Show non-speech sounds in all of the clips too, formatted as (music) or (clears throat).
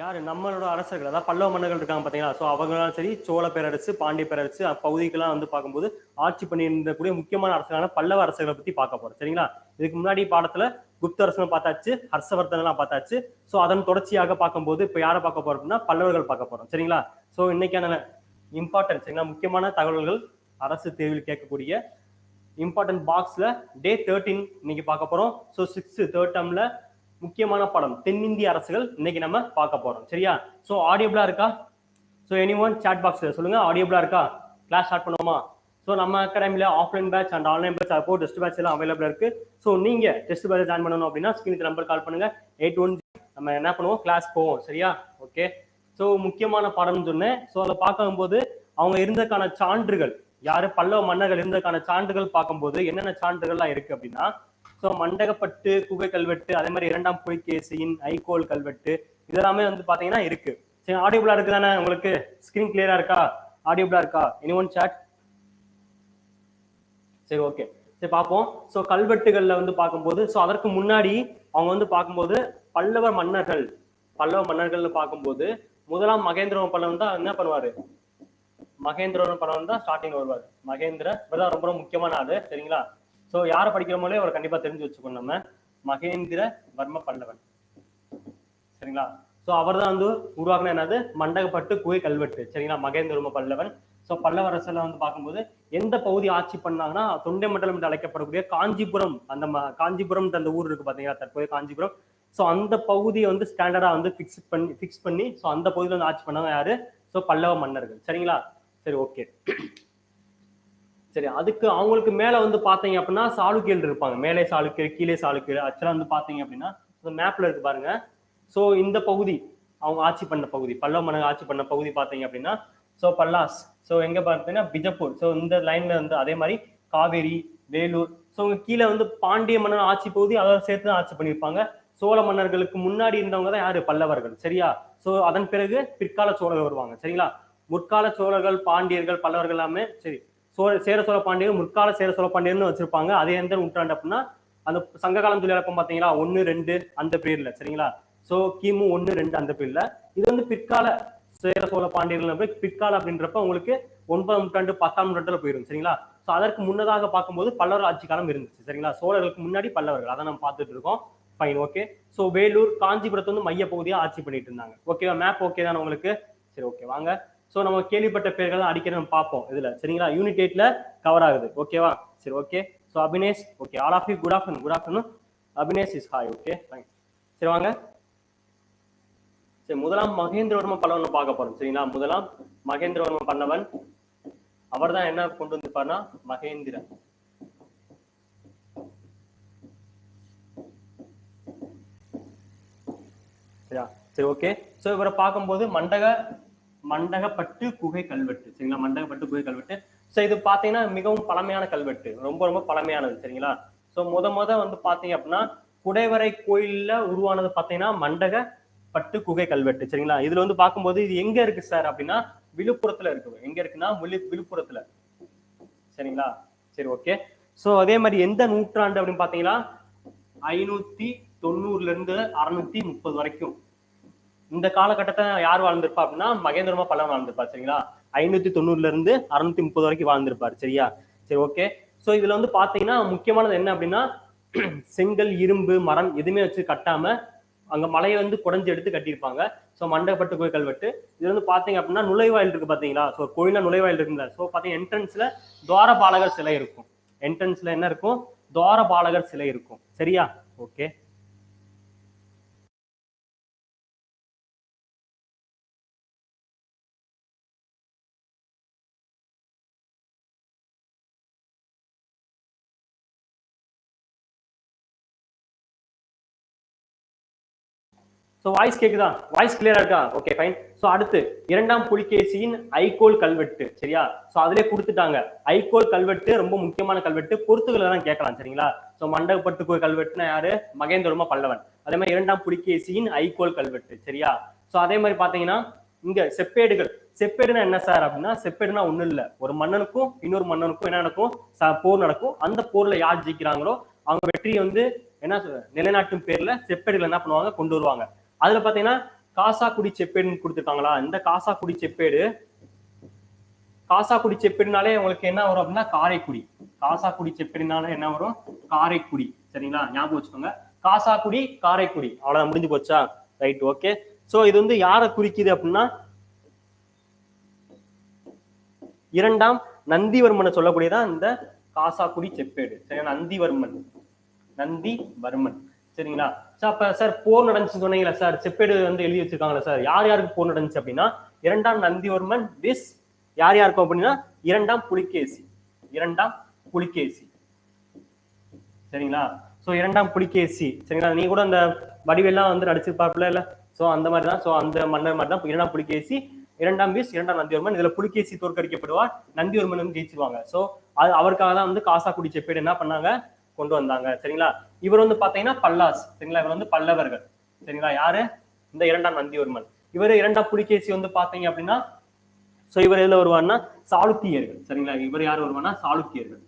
யார்? நம்மளோட அரசர்கள். அதாவது பல்லவ மன்னர்கள் இருக்காங்க பார்த்தீங்களா? ஸோ அவங்களாம் சரி சோழ பேரரசு பாண்டிய பேரரசு அப்பகுதிக்கெல்லாம் வந்து பார்க்கும்போது ஆட்சி பண்ணியிருந்தக்கூடிய முக்கியமான அரசர்களான பல்லவ அரசர்களை பற்றி பார்க்க போகிறோம் சரிங்களா? இதுக்கு முன்னாடி பாடத்தில் குப்த அரசனை பார்த்தாச்சு ஹர்ஷவர்தனெல்லாம் பார்த்தாச்சு. ஸோ அதன் தொடர்ச்சியாக பார்க்கும்போது இப்போ யாரை பார்க்க போகிறோம் அப்படின்னா பல்லவர்கள் பார்க்க போகிறோம் சரிங்களா? ஸோ இன்னைக்கான இம்பார்ட்டன்ஸ் சரிங்களா? முக்கியமான தகவல்கள் அரசு தேர்வில் கேட்கக்கூடிய இம்பார்ட்டன்ட் பாக்ஸில் டே தேர்ட்டின் இன்னைக்கு பார்க்க போகிறோம் ஸோ சிக்ஸ்த்து தேர்ட் டேர்மில் முக்கியமான படம். தென்னிந்திய அரசுகள் இன்னைக்கு நம்ம பார்க்க போறோம். சரியா? ஸோ ஆடியபிளா இருக்கா? So any one chat box சொல்லுங்க. ஆடியபிளா இருக்கா? கிளாஸ் ஸ்டார்ட் பண்ணுவோமா? ஸோ நம்ம அகாடமியில் offline batch and online batch அப்போ டெஸ்ட் பேட்ச் எல்லாம் அவைலபிள் இருக்கு. ஸோ நீங்க டெஸ்ட் பேட்ச் ஜாயின் பண்ணணும் அப்படின்னா ஸ்கிரீனுக்கு நம்பர் கால் பண்ணுங்க. எயிட் ஒன் நம்ம என்ன பண்ணுவோம்? கிளாஸ் போவோம். சரியா? ஓகே ஸோ முக்கியமான பாடம்னு சொன்னேன். ஸோ அதை பார்க்கும்போது அவங்க இருந்ததுக்கான சான்றுகள் யாரு? பல்லவ மன்னர்கள் இருந்ததுக்கான சான்றுகள் பார்க்கும்போது என்னென்ன சான்றுகள்லாம் இருக்கு அப்படின்னா ஸோ மண்டகப்பட்டு குகை கல்வெட்டு அதே மாதிரி இரண்டாம் புலிகேசியின் ஐகோல் கல்வெட்டு இதெல்லாமே வந்து பாத்தீங்கன்னா இருக்கு. சரி ஆடியோபிளா இருக்கு தானே உங்களுக்கு? ஸ்கிரீன் கிளியரா இருக்கா? ஆடியோபிளா இருக்கா? எனி ஒன் சாட் சரி ஓகே சரி பார்ப்போம். ஸோ கல்வெட்டுகள்ல வந்து பார்க்கும்போது ஸோ அதற்கு முன்னாடி அவங்க வந்து பார்க்கும்போது பல்லவ மன்னர்கள் பல்லவ மன்னர்கள்னு பார்க்கும்போது முதலாம் மகேந்திர பல்லவன் தான் என்ன பண்ணுவாரு? மகேந்திர பல்லவன் தான் ஸ்டார்டிங் வருவார். மகேந்திர இவர்தான் ரொம்ப ரொம்ப முக்கியமான ஆளு சரிங்களா? ஸோ யாரை படிக்கிறோமோலே அவரை கண்டிப்பா தெரிஞ்சு வச்சுக்கணும் நம்ம. மகேந்திர வர்ம பல்லவன் சரிங்களா? ஸோ அவர் தான் வந்து உருவாக்குன என்னது? மண்டகப்பட்டு குகை கல்வெட்டு. சரிங்களா? மகேந்திரம பல்லவன் ஸோ பல்லவரசில் வந்து பார்க்கும்போது எந்த பகுதி ஆட்சி பண்ணாங்கன்னா தொண்டை மண்டலம் என்று அழைக்கப்படக்கூடிய காஞ்சிபுரம். அந்த ம- காஞ்சிபுரம் அந்த ஊர் இருக்கு பார்த்தீங்களா தற்போது காஞ்சிபுரம். ஸோ அந்த பகுதியை வந்து ஸ்டாண்டர்டா வந்து ஃபிக்ஸ் பண்ணி ஃபிக்ஸ் பண்ணி ஸோ அந்த பகுதியில் வந்து ஆட்சி பண்ணவங்க யாரு? ஸோ பல்லவ மன்னர்கள். சரிங்களா? சரி ஓகே சரி அதுக்கு அவங்களுக்கு மேல வந்து பாத்தீங்க அப்படின்னா சாளுக்கியல் இருப்பாங்க. மேலே சாளுக்கியல் கீழே சாளுக்கியல் ஆக்சுவலா வந்து பாத்தீங்க அப்படின்னா மேப்ல இருக்கு பாருங்க. ஸோ இந்த பகுதி அவங்க ஆட்சி பண்ண பகுதி பல்லவ மன்னர் ஆட்சி பண்ண பகுதி பாத்தீங்க அப்படின்னா ஸோ பல்லாஸ். ஸோ எங்க பார்த்தீங்கன்னா பிஜப்பூர். ஸோ இந்த லைன்ல வந்து அதே மாதிரி காவேரி வேலூர். ஸோ உங்க கீழே வந்து பாண்டிய மன்னர் ஆட்சி பகுதி அதோட சேர்த்து தான் ஆட்சி பண்ணியிருப்பாங்க. சோழ மன்னர்களுக்கு முன்னாடி இருந்தவங்க தான் யாரு? பல்லவர்கள். சரியா? ஸோ அதன் பிறகு பிற்கால சோழர்கள் வருவாங்க. சரிங்களா? முற்கால சோழர்கள் பாண்டியர்கள் பல்லவர்கள் எல்லாமே சரி. சோழ சேர சோழ பாண்டியர் முற்கால சேர சோழ பாண்டியர்னு வச்சிருப்பாங்க. அது எந்த நூற்றாண்டு அப்படின்னா அந்த சங்ககாலம் தொழிலப்பம் பார்த்தீங்களா? பாத்தீங்களா ஒன்னு ரெண்டு அந்த பீரியட்ல சரிங்களா? சோ கிமு ஒன்னு ரெண்டு அந்த பீரியட்ல இது வந்து பிற்கால சேர சோழ பாண்டியர்கள் போய் பிற்கால அப்படின்றப்ப உங்களுக்கு ஒன்பதாம் நூற்றாண்டு பத்தாம் நூற்றாண்டுல போயிடும் சரிங்களா? சோ அதற்கு முன்னதாக பார்க்கும்போது பல்லவர் ஆட்சி காலம் இருந்துச்சு சரிங்களா? சோழர்களுக்கு முன்னாடி பல்லவர்கள். அதை நம்ம பார்த்துட்டு இருக்கோம். ஃபைன் ஓகே சோ வேலூர் காஞ்சிபுரத்தை வந்து மைய பகுதியாக ஆட்சி பண்ணிட்டு இருந்தாங்க. ஓகேவா மேப் ஓகே தானே உங்களுக்கு? சரி ஓகே வாங்க. ஸோ நம்ம கேள்விப்பட்ட பேர்கள் தான் அடிக்கடி நம்ம பார்ப்போம் இதுல. சரிங்களா? யூனிட் எயிட்ல கவர் ஆகுது. ஓகேவா சரி okay so Abinesh okay all of you good afternoon good afternoon Abinesh is hi okay சரி வாங்க. சரி முதலாம் மகேந்திரவர்ம பல்லவன் பார்க்க போறோம். சரிங்களா? முதலாம் மகேந்திரவர்ம பல்லவன் அவர் தான் என்ன கொண்டு வந்திருப்பார்னா மகேந்திர சரி ஓகே சோ இவரை பார்க்கும்போது மண்டக மண்டகப்பட்டு குகை கல்வெட்டு சரிங்களா? மண்டகப்பட்டு குகை கல்வெட்டு. ஸோ இது பாத்தீங்கன்னா மிகவும் பழமையான கல்வெட்டு. ரொம்ப ரொம்ப பழமையானது சரிங்களா? சோ முத முத வந்து பாத்தீங்க அப்படின்னா குடைவரை கோயில்ல உருவானது பாத்தீங்கன்னா மண்டக பட்டு குகை கல்வெட்டு சரிங்களா? இதுல வந்து பார்க்கும்போது இது எங்க இருக்கு சார் அப்படின்னா விழுப்புரத்துல இருக்கு. எங்க இருக்குன்னா முழு விழுப்புரத்துல. சரிங்களா? சரி ஓகே. சோ அதே மாதிரி எந்த நூற்றாண்டு அப்படின்னு பாத்தீங்கன்னா ஐநூத்தி தொண்ணூறுல இருந்து அறுநூத்தி முப்பது வரைக்கும். இந்த காலகட்டத்தை யார் வாழ்ந்திருப்பா அப்படின்னா மகேந்திரமா பல்லவன் வாழ்ந்திருப்பார் சரிங்களா? ஐநூத்தி தொண்ணூறுல இருந்து அறுநூத்தி முப்பது வரைக்கும் வாழ்ந்திருப்பார் சரியா? சரி ஓகே. சோ இதுல வந்து பாத்தீங்கன்னா முக்கியமானது என்ன அப்படின்னா (clears throat) செங்கல் இரும்பு மரம் எதுவுமே வச்சு கட்டாம அங்க மலையை வந்து குடஞ்சி எடுத்து கட்டியிருப்பாங்க. ஸோ மண்டபப்பட்டு கோயில் கல்வெட்டு. இது வந்து பாத்தீங்க அப்படின்னா நுழைவாயில் இருக்கு பாத்தீங்களா? ஸோ கோயில நுழைவாயில் இருக்குல்ல ஸோ பாத்தீங்கன்னா என்ட்ரன்ஸ்ல துவாரபாலகர் சிலை இருக்கும். என்ட்ரன்ஸ்ல என்ன இருக்கும்? துவாரபாலகர் சிலை இருக்கும். சரியா? ஓகே. ஸோ வாய்ஸ் கேக்குதா? வாய்ஸ் கிளியரா இருக்கா? ஓகே ஃபைன் ஸோ அடுத்து இரண்டாம் புலிகேசியின் ஐகோல் கல்வெட்டு சரியா? ஸோ அதிலே கொடுத்துட்டாங்க. ஐகோல் கல்வெட்டு ரொம்ப முக்கியமான கல்வெட்டு. பொறுத்துக்களை தான் கேட்கலாம் சரிங்களா? ஸோ மண்டபப்பட்டு கோயில் கல்வெட்டுனா யாரு? மகேந்திரமா பல்லவன். அதே மாதிரி இரண்டாம் புலிகேசியின் ஐகோல் கல்வெட்டு சரியா? ஸோ அதே மாதிரி பாத்தீங்கன்னா இங்க செப்பேடுகள். செப்பேடுனா என்ன சார் அப்படின்னா செப்பேடுனா ஒண்ணும் இல்ல. ஒரு மன்னனுக்கும் இன்னொரு மன்னனுக்கும் என்ன நடக்கும்? போர் நடக்கும். அந்த போர்ல யார் ஜெயிக்கிறாங்களோ அவங்க வெற்றியை வந்து என்ன நிலைநாட்டும் பேர்ல செப்பேடுகள் என்ன பண்ணுவாங்க? கொண்டு வருவாங்க. அதுல பாத்தீங்கன்னா காசாக்குடி செப்பேடுன்னு கொடுத்துருக்காங்களா? இந்த காசாக்குடி செப்பேடு காசாக்குடி செப்பேடுனாலே உங்களுக்கு என்ன வரும் அப்படின்னா காரைக்குடி. காசாக்குடி செப்பேடுனாலே என்ன வரும்? காரைக்குடி. சரிங்களா? ஞாபகம் வச்சுக்கோங்க. காசாக்குடி காரைக்குடி. அவ்வளவுதான் முடிஞ்சு போச்சா? Right okay. சோ இது வந்து யாரை குறிக்குது அப்படின்னா இரண்டாம் நந்திவர்மனை சொல்லக்கூடியதான் இந்த காசாக்குடி செப்பேடு. சரியா நந்திவர்மன். நந்திவர்மன். சரிங்களா? சார் அப்ப சார் போர் நடந்துச்சு சொன்னீங்களா சார்? செப்பேடு வந்து எழுதி வச்சிருக்காங்களா சார்? யார் யாருக்கு போர் நடந்துச்சு அப்படின்னா இரண்டாம் நந்திவர்மன் விஸ் யார் யாருக்கும் அப்படின்னா இரண்டாம் புலிகேசி. இரண்டாம் புலிகேசி. சரிங்களா? சோ இரண்டாம் புலிகேசி. சரிங்களா? நீ கூட அந்த வடிவெல்லாம் வந்து நடிச்சிருப்பாப்புல இல்ல? சோ அந்த மாதிரி தான் சோ அந்த மன்னர் மாதிரி தான் இரண்டாம் புலிகேசி இரண்டாம் வீஸ் இரண்டாம் நந்திவர்மன். இதுல புலிகேசி தோற்கடிக்கப்படுவார். நந்திவர்மன் வந்து ஜெயிச்சிருவாங்க. சோ அது அவருக்காக தான் வந்து காசாக்குடி செப்பேடு என்ன பண்ணாங்க? கொண்டு வந்தாங்க. சரிங்களா? இவர் வந்து பாத்தீங்கன்னா பல்லாஸ் சரிங்களா? இவர் வந்து பல்லவர்கள். சரிங்களா? யாரு? இந்த இரண்டாம் நந்திவர்மன் இவர் இரண்டாம் புலிகேசி வந்து பாத்தீங்க அப்படின்னா சோ இவர் எதுல வருவார்னா சாளுக்கியர்கள். சரிங்களா? இவர் யார் வருவார்னா சாளுக்கியர்கள்.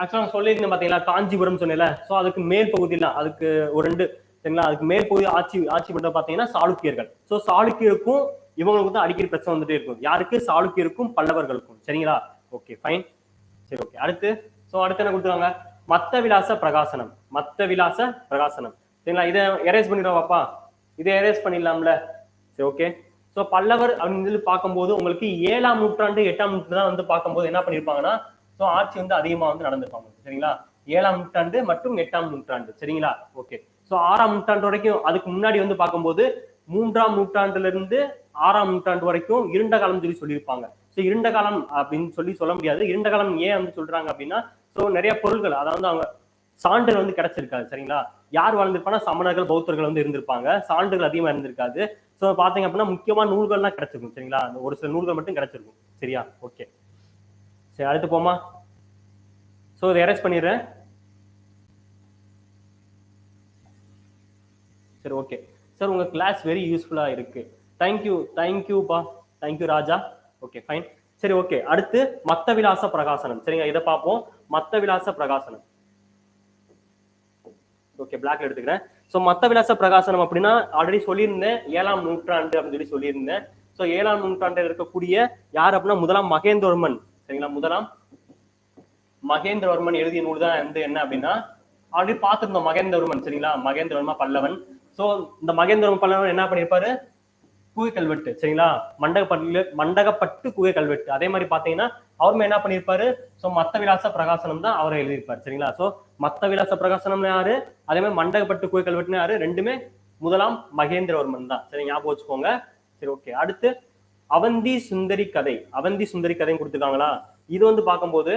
ஆக்சுவலா சொல்லியிருந்தேன் பாத்தீங்களா காஞ்சிபுரம் சொன்னேன்ல. சோ அதுக்கு மேல் பகுதியில அதுக்கு ஒரு ரெண்டு சரிங்களா? அதுக்கு மேல் பகுதி ஆட்சி ஆட்சி பண்றது பாத்தீங்கன்னா சாளுக்கியர்கள். சோ சாளுக்கியருக்கும் இவங்களுக்கு தான் அடிக்கடி பிரச்சனை வந்துட்டே இருக்கும். யாருக்கு? சாளுக்கியருக்கும் பல்லவர்களுக்கும். சரிங்களா? ஓகே ஃபைன் சரி ஓகே அடுத்து சோ அடுத்து என்ன கொடுத்துருவாங்க மத்த விலாச பிரகாசனம் மத்த விலாச பிரகாசனம் சரிங்களா? இதை எரேஸ் பண்ணிடுவாப்பா? இதை எரேஸ் பண்ணிடலாம்ல? சரி ஓகே ஸோ பல்லவர் அப்படின்னு பார்க்கும்போது உங்களுக்கு ஏழாம் நூற்றாண்டு எட்டாம் நூற்றாண்டு தான் வந்து பார்க்கும்போது என்ன பண்ணியிருப்பாங்கன்னா ஸோ ஆட்சி வந்து அதிகமாக வந்து நடந்திருப்பாங்க. சரிங்களா? ஏழாம் நூற்றாண்டு மற்றும் எட்டாம் நூற்றாண்டு. சரிங்களா? ஓகே ஸோ ஆறாம் நூற்றாண்டு வரைக்கும் அதுக்கு முன்னாடி வந்து பார்க்கும்போது மூன்றாம் நூற்றாண்டுல இருந்து ஆறாம் நூற்றாண்டு வரைக்கும் இருண்ட காலம் சொல்லி சொல்லியிருப்பாங்க. சோ இருண்ட காலம் அப்படின்னு சொல்லி சொல்ல முடியாது. இருண்ட காலம் ஏன் வந்து சொல்றாங்க அப்படின்னா சோ நிறைய பொருள்கள் அதாவது அவங்க சான்றுகள் வந்து கிடைச்சிருக்காது சரிங்களா? யார் வாழ்ந்திருப்பானா சமணர்கள் பௌத்தர்கள் வந்து இருந்திருப்பாங்க. சான்றுகள் அதிகமா இருந்திருக்காது. சோ பாத்தீங்க அப்படின்னா முக்கியமான நூல்கள்லாம் கிடைச்சிருக்கும் சரிங்களா? அந்த ஒரு சில நூல்கள் மட்டும் கிடைச்சிருக்கும் சரியா? ஓகே சரி அடுத்து போமா சோ இதை எரேஸ் பண்ணிடுறேன். சரி ஓகே சார் உங்க கிளாஸ் வெரி யூஸ்ஃபுல்லா இருக்கு. தேங்க்யூ தேங்க்யூப்பா thank you Raja okay fine சரி ஓகே அடுத்து மத்த விலாச பிரகாசனம். சரிங்க இதை பார்ப்போம். மத்த விலாச பிரகாசனம் ஓகே பிளாக்ல எடுத்துக்கிறேன். ஸோ மத்த விலாச பிரகாசனம் அப்படின்னா ஆல்ரெடி சொல்லியிருந்தேன் ஏழாம் நூற்றாண்டு அப்படின்னு சொல்லி சொல்லியிருந்தேன். ஸோ ஏழாம் நூற்றாண்டில் இருக்கக்கூடிய யார் அப்படின்னா முதலாம் மகேந்திரவர்மன். சரிங்களா முதலாம் மகேந்திரவர்மன் எழுதிய நூல் தான் வந்து என்ன அப்படின்னா ஆல்ரெடி பார்த்துருந்தோம் மகேந்திரவர்மன். சரிங்களா மகேந்திரவர்மா பல்லவன். சோ இந்த மகேந்திரவர்மன் பல்லவன் என்ன பண்ணிருப்பாரு குகை கல்வெட்டு சரிங்களா? மண்டகப்பட்டு மண்டகப்பட்டு குகை கல்வெட்டு அதே மாதிரி பாத்தீங்கன்னா அவருமே என்ன பண்ணிருப்பாரு சோ மத்த விலாச பிரகாசனம் தான் அவரை எழுதியிருப்பாரு சரிங்களா? சோ மத்த விலாச பிரகாசனம் யாரு? அதே மாதிரி மண்டகப்பட்டு குகை கல்வெட்டுன்னு யாரு? ரெண்டுமே முதலாம் மகேந்திரவர்மன் தான். சரி ஞாபகம் வச்சுக்கோங்க. சரி ஓகே அடுத்து அவந்தி சுந்தரி கதை. அவந்தி சுந்தரி கதைன்னு கொடுத்துருக்காங்களா? இது வந்து பார்க்கும்போது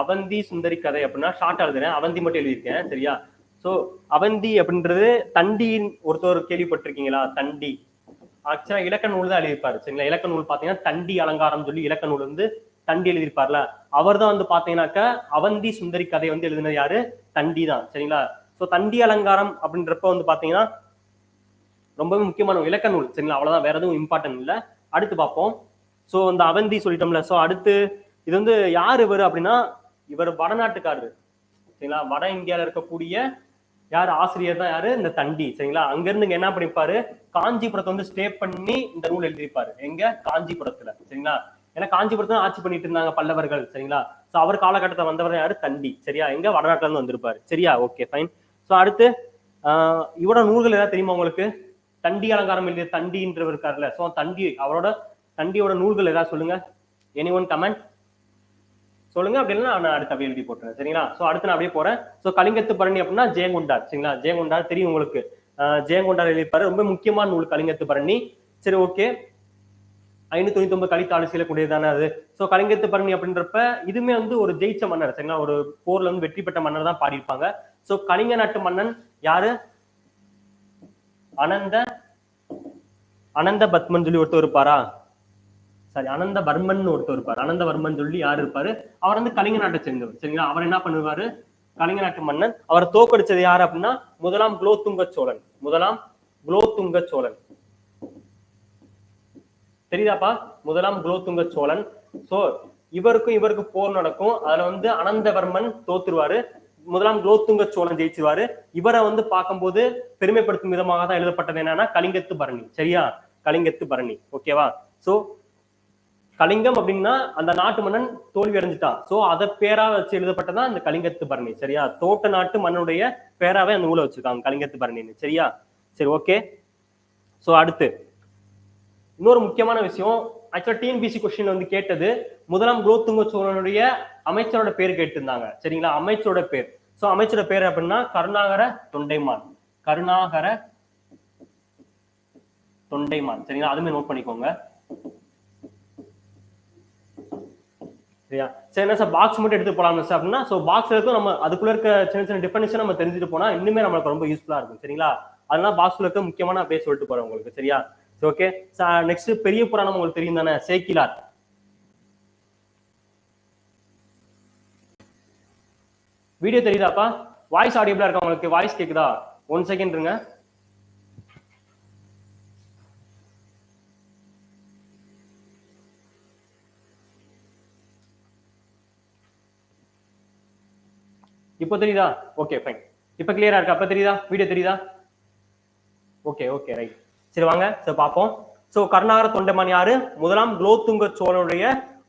அவந்தி சுந்தரி கதை அப்படின்னா ஷார்ட் எழுதுறேன். அவந்தி மட்டும் எழுதியிருக்கேன் சரியா? சோ அவந்தி அப்படின்றது தண்டியின் ஒருத்தர் கேள்விப்பட்டிருக்கீங்களா? தண்டி. ஆக்சுவலா இலக்க நூல் தான் எழுதியிருப்பாரு. சரிங்களா? இலக்க நூல் பாத்தீங்கன்னா தண்டி அலங்காரம் சொல்லி இலக்க நூல் வந்து தண்டி எழுதியிருப்பார்ல. அவர் தான் வந்து பாத்தீங்கன்னாக்கா அவந்தி சுந்தரி கதை வந்து எழுதினது யாரு? தண்டி தான். சரிங்களா? சோ தண்டி அலங்காரம் அப்படின்றப்ப வந்து பாத்தீங்கன்னா ரொம்பவே முக்கியமான இலக்க நூல். சரிங்களா? அவ்வளவுதான். வேற எதுவும் இம்பார்ட்டன்ட் இல்ல. அடுத்து பார்ப்போம். சோ இந்த அவந்தி சொல்லிட்டோம்ல. சோ அடுத்து இது வந்து யார் இவர் அப்படின்னா இவர் வடநாட்டுக்காரர். சரிங்களா? வட இந்தியாவில் இருக்கக்கூடிய யார் ஆசிரியர் தான் யாரு? இந்த தண்டி சரிங்களா? அங்க இருந்து இங்க என்ன பண்ணிருப்பாரு காஞ்சிபுரத்தை வந்து ஸ்டே பண்ணி இந்த நூல் எழுதியிருப்பாரு. எங்க? காஞ்சிபுரத்துல சரிங்களா? ஏன்னா காஞ்சிபுரத்துல ஆட்சி பண்ணிட்டு இருந்தாங்க பல்லவர்கள் சரிங்களா? சோ அவர் காலகட்டத்தை வந்தவர் யாரு? தண்டி சரியா? எங்க? வடநாட்டுல இருந்து வந்திருப்பாரு. சரியா? ஓகே ஃபைன் சோ அடுத்து ஆஹ் இவரோட நூல்கள் ஏதாவது தெரியுமா உங்களுக்கு? தண்டி அலங்காரம் எழுதிய தண்டின்றவர் இருக்காருல்ல. சோ தண்டி அவரோட தண்டியோட நூல்கள் ஏதாவது சொல்லுங்க. எனி ஒன் கமெண்ட் சொல்லுங்க அப்படின்னா நான் அடுத்த அப்படியே எழுதி போட்டுறேன். சரிங்களா? சோ அடுத்து நான் அப்படியே போறேன். சோ கலிங்கத்து பரணி அப்படின்னா ஜெயங்குண்டார். சரிங்களா? ஜெயங்குண்டார் தெரியும் உங்களுக்கு. ஜெயங்குண்டார் எழுதிப்பாரு ரொம்ப முக்கியமான நூல் கலிங்கத்து பரணி. சரி ஓகே. ஐநூத்தி தொண்ணூத்தி ஒன்பது கலித்தாளசியில கூடியதானே அது? சோ கலிங்கத்து பரணி அப்படின்றப்ப இதுமே வந்து ஒரு ஜெயிச்ச மன்னர். சரிங்களா? ஒரு போர்ல வந்து வெற்றி பெற்ற மன்னர் தான் பாடியிருப்பாங்க. சோ கலிங்க நாட்டு மன்னன் யாரு? அனந்த அனந்த பத்மன் சொல்லி ஒருத்தர் இருப்பாரா? சாரி அனந்த வர்மன் ஒருத்தர் இருப்பார். அனந்தவர்மன் சொல்லி யார் இருப்பாரு? அவர் வந்து கலிங்க நாட்டை சேர்ந்தவர் சரிங்களா? அவர் என்ன பண்ணுவாரு? கலிங்க நாட்டு மன்னன். அவரை தோக்கடிச்சது யார் அப்படின்னா முதலாம் குலோத்துங்க சோழன். முதலாம் குலோத்துங்க சோழன். தெரியுதாப்பா? முதலாம் குலோத்துங்க சோழன். சோ இவருக்கும் இவருக்கு போர் நடக்கும். அதுல வந்து அனந்தவர்மன் தோத்துருவாரு. முதலாம் குலோத்துங்க சோழன் ஜெயிச்சிருவாரு. இவரை வந்து பார்க்கும்போது பெருமைப்படுத்தும் விதமாக தான் எழுதப்பட்டது என்னன்னா கலிங்கத்து பரணி. சரியா? கலிங்கத்து பரணி. ஓகேவா? சோ கலிங்கம் அப்படின்னா அந்த நாட்டு மன்னன் தோல்வி அடைஞ்சிட்டான். சோ அதை பேரா வச்சு எழுதப்பட்டதான் அந்த கலிங்கத்து பரணி சரியா? தோட்ட நாட்டு மன்னனுடைய பேராவே அந்த நூலை வச்சிருக்காங்க கலிங்கத்து பரணின்னு சரியா? சரி ஓகே சோ அடுத்து. இன்னொரு முக்கியமான விஷயம் ஆக்சுவலா டிஎன்பிசி கொஸ்டின் வந்து கேட்டது முதலாம் குலோத்துங்க சோழனுடைய அமைச்சரோட பேர் கேட்டிருந்தாங்க சரிங்களா? அமைச்சரோட பேர். சோ அமைச்சரோட பேர் அப்படின்னா கருணாகர தொண்டைமான். கருணாகர தொண்டைமான் சரிங்களா? அதுமே நோட் பண்ணிக்கோங்க. சரியா? சரி என்ன சார் பாக்ஸ் மட்டும் எடுத்து போலாம் சார் அப்படின்னா ஸோ பாக்ஸ்ல இருக்கும் நம்ம அதுக்குள்ள இருக்க சின்ன சின்ன டிஃபனிஷன் நம்ம தெரிஞ்சுட்டு போனா இன்னுமே நம்மளுக்கு ரொம்ப யூஸ்ஃபுல்லா இருக்கும் சரிங்களா? அதனால பாக்ஸ்ல இருக்க முக்கியமான பேச சொல்லிட்டு போறேன் உங்களுக்கு சரியா? ஓகே நெக்ஸ்ட் பெரிய புராணம் உங்களுக்கு தெரியும் தானே? சேக்கிலார். வீடியோ தெரியுதாப்பா? வாய்ஸ் ஆடியபிளா இருக்கா உங்களுக்கு? வாய்ஸ் கேக்குதா? ஒன் செகண்ட் இருங்க. இப்போ தெரியுதா? ஓகே ஃபைன் இப்போ கிளியரா இருக்கா? அப்போ தெரியுதா? வீடியோ தெரியுதா? ஓகே ஓகே ரைட் சரி வாங்க. சரி பார்ப்போம். ஸோ கருணாகர தொண்டைமான் யாரு? முதலாம் குலோத்துங்க சோழனுடைய